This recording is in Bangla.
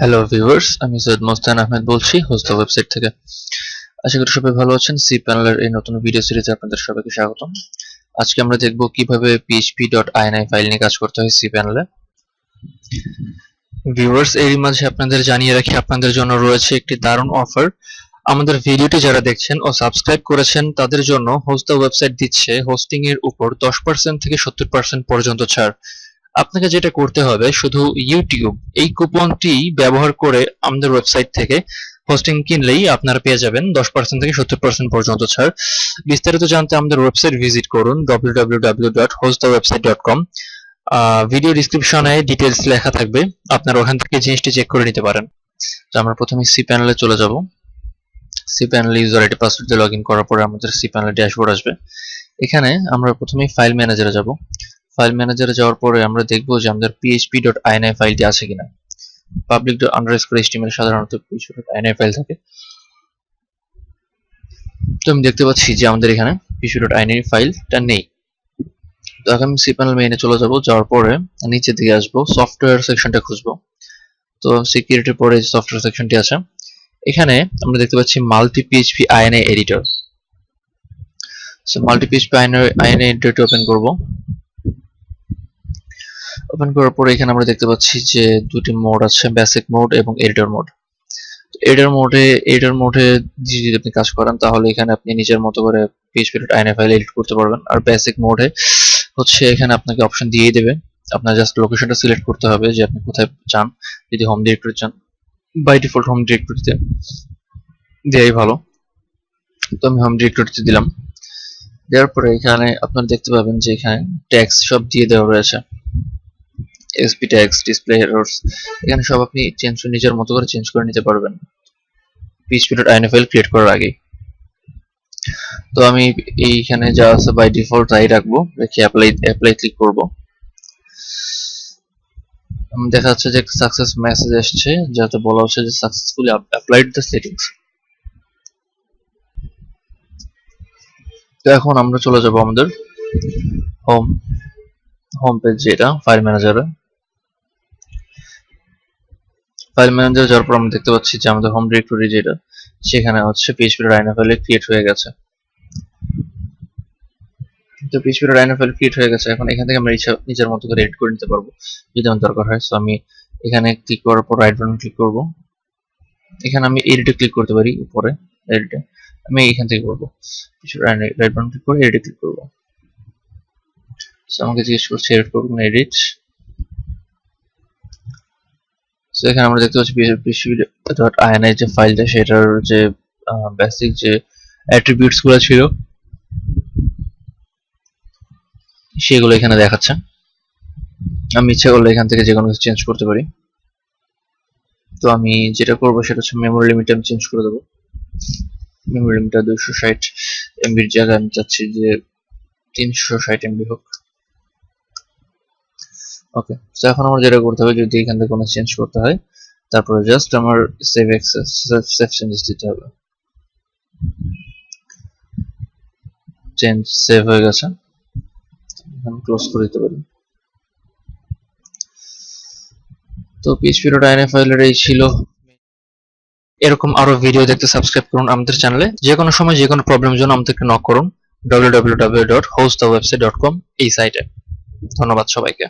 হ্যালো ভিউয়ার্স আমি সৈয়দ মোস্তান আহমেদ বলছি হোস্ট ওয়েবসাইট থেকে। আশা করি সবাই ভালো আছেন। সি প্যানেলের এই নতুন ভিডিও সিরিজে আপনাদের সবাইকে স্বাগতম। আজকে আমরা দেখব কীভাবে পিএইচপি ডট আইএনআই ফাইল নিয়ে কাজ করতে হয় সি প্যানেলে ভিউয়ার্স এরই মাঝে আপনাদের জানিয়ে রাখি, আপনাদের জন্য রয়েছে একটি দারুণ অফার আমাদের ভিডিওটি যারা দেখছেন ও সাবস্ক্রাইব করেছেন, তাদের জন্য হোস্ট ওয়েবসাইট দিচ্ছে হোস্টিং এর উপর দশ পার্সেন্ট থেকে সত্তর পার্সেন্ট পর্যন্ত ছাড়। আপনাকে যেটা করতে হবে, শুধু ইউটিউব এই কুপনটি ব্যবহার করে আমাদের ওয়েবসাইট থেকে হোস্টিং কিনলেই আপনারা পেয়ে যাবেন দশ পার্সেন্ট থেকে সত্তর পার্সেন্ট পর্যন্ত ছাড়। বিস্তারিত জানতে আমাদের ওয়েবসাইট ভিজিট করুন www.hostthewebsite.com ভিডিও ডিসক্রিপশনে ডিটেলস লেখা থাকবে, আপনারা ওখান থেকে জিনিসটি চেক করে নিতে পারেন। তো আমরা প্রথমে সি প্যানেলে চলে যাব। C panel user ID password দিয়ে লগ ইন করার পরে আমাদের সি প্যানেল ড্যাশবোর্ড আসবে। এখানে আমরা প্রথমেই ফাইল ম্যানেজারে যাব। ফাইল ম্যানেজারে যাওয়ার পরে আমরা দেখব যে আমাদের php.ini ফাইলটি আছে কিনা। পাবলিক ডট আন্ডারস্কোর html সাধারণত php.ini ফাইল থাকে। তো আমি দেখতে পাচ্ছি যে আমাদের এখানে php.ini ফাইলটা নেই। তো এখন আমি cpanel মেইনে চলে যাব, যাওয়ার পরে নিচের দিকে আসব সফটওয়্যার সেকশনটা খুঁজবো। তো সিকিউরিটির পরে সফটওয়্যার সেকশনটি আছে। এখানে আমরা দেখতে পাচ্ছি multi PHP INA editor so multi PHP INA এডিটরটি open করব। ওপেন করার পরে এখানে আমরা দেখতে পাচ্ছি যে দুটি মোড আছে বেসিক মোড এবং এডিটর মোড এডিটর মোডে এডিটর মোডে যদি আপনি কাজ করেন, তাহলে এখানে আপনি নিজের মতো করে PHP dot INI file edit করতে পারবেন। আর বেসিক মোডে হচ্ছে এখানে আপনাকে অপশন দিয়েই দেবে। আপনার জাস্ট লোকেশনটা সিলেক্ট করতে হবে যে আপনি কোথায় চান যদি হোম ডিরেক্টরি চান বাই ডিফল্ট হোম ডিরেক্টরিতে দেওয়াই ভালো। তো আমি হোম ডিরেক্টরিতে দিলাম। দেওয়ার পরে এখানে আপনারা দেখতে পাবেন যে এখানে ট্যাক্স সব দিয়ে দেওয়া রয়েছে। এসপি ট্যাক্স ডিসপ্লে এরর্স এখানে সব আপনি চেঞ্জ নিজের মতো করে চেঞ্জ করে নিতে পারবেন। PHP dot INI file create করার আগে তো আমি এইখানে যা আছে বাই ডিফল্ট তাই রাখব। রেখে অ্যাপ্লাই অ্যাপ্লাই ক্লিক করব। দেখা যাচ্ছে যে সাকসেস মেসেজ আসছে, যাতে বলা হচ্ছে যে সাকসেসফুলি অ্যাপ্লাইড দ্য সেটিংস তো এখন আমরা চলে যাব আমাদের হোম হোম পেজ যেটা ফাইল ম্যানেজারে ফাইল ম্যানেজার যাওয়ার পর আমরা দেখতে পাচ্ছি যে আমাদের হোম ডিরেক্টরি যেটা, সেখানে হচ্ছে পিএইচপি রাইনা ফাইলে ক্রিয়েট হয়ে গেছে। তো পিএইচপি রাইনা ফাইল ক্রিয়েট হয়ে গেছে, এখন এখান থেকে আমরা নিজের মতো করে এডিট করে নিতে পারব, যদি আমার দরকার হয়। সো আমি এখানে ক্লিক করার পর রাইট বাটন ক্লিক করব। এখানে আমি এডিটে ক্লিক করতে পারি, উপরে এডিটে আমি এখান থেকে করব। রাইট বাটন ক্লিক করে এডিটে ক্লিক করব। সো আমাকে জিজ্ঞেস করছে এডিট করব এডিট সো এখানে আমরা দেখতে পাচ্ছি আইএনআই যে ফাইলটা সেটার যে বেসিক যে অ্যাট্রিবিউটসগুলো ছিল, সেগুলো এখানে দেখাচ্ছে। আমি ইচ্ছা করলে এখান থেকে যে কোনো কিছু চেঞ্জ করতে পারি। তো আমি যেটা করব সেটা হচ্ছে মেমোরি লিমিট আমি চেঞ্জ করে দেবো। মেমোরি লিমিটটা দুইশো ষাট এমবির জায়গায় আমি চাচ্ছি যে তিনশো ষাট এমবি হোক। ওকে তো এখন আমার যেটা করতে হবে, যদি এখান থেকে কোনো চেঞ্জ করতে হয়, তারপরে জাস্ট আমার সেভ অ্যাক্সেস সেভ চেঞ্জেস দিতে হবে। চেঞ্জ সেভ হয়ে গেছে। এখন ক্লোজ করে দিতে পারি। তো পিএইচপি ডট আইএনএ ফাইলের এই ছিল। এরকম আরও ভিডিও দেখতে সাবস্ক্রাইব করুন আমাদের চ্যানেলে যে কোনো সময় যে কোনো প্রবলেমের জন্য আমাদেরকে নক করুন। www.hostthewebsite.com এই সাইটে ধন্যবাদ সবাইকে।